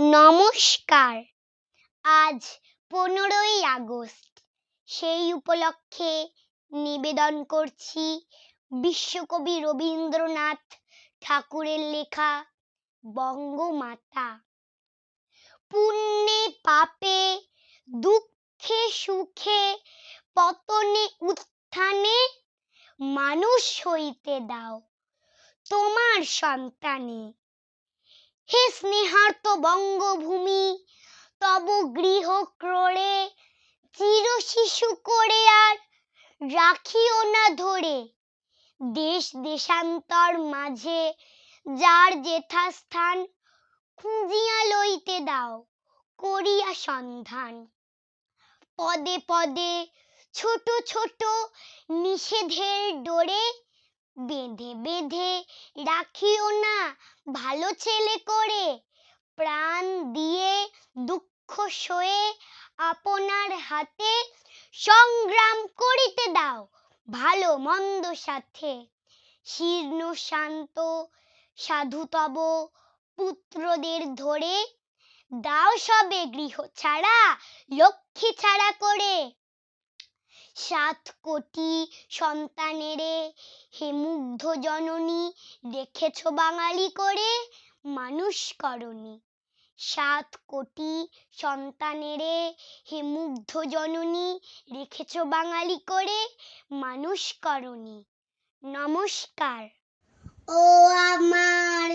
নমস্কার। আজ পনেরোই আগস্ট। সেই উপলক্ষে নিবেদন করছি বিশ্বকবি রবীন্দ্রনাথ ঠাকুরের লেখা বঙ্গমাতা। পুণ্যে পাপে, দুঃখে সুখে, পতনে উত্থানে মানুষ হইতে দাও, তোমার সন্তানে। হে স্নেহার্ত বঙ্গভূমি, তব গৃহ ক্রোড়ে চির শিশু করে আর রাখিও না ধরে। দেশ দেশান্তর মাঝে যার যেথা স্থান খুঁজিয়া লইতে দাও, করিয়া সন্ধান। পদে পদে ছোট ছোট নিষেধের ডোরে বেঁধে বেঁধে রাখিও না। ভালো ছেলে করে প্রাণ দিয়ে দুঃখ সয়ে আপনার হাতে সংগ্রাম করিতে দাও, ভালো মন্দ সাথে। শীর্ণ, শান্ত সাধু তব পুত্রদের ধরে দাও সবে গৃহ ছাড়া, লক্ষ্মী ছাড়া করে। সাত কোটি সন্তানেরে হে মুগ্ধ জননী রেখেছ বাঙালি করে মানুষ করনি সাত কোটি সন্তানেরে হে মুগ্ধ জননী রেখেছ বাঙালি করে মানুষ করনি নমস্কার। ও আমার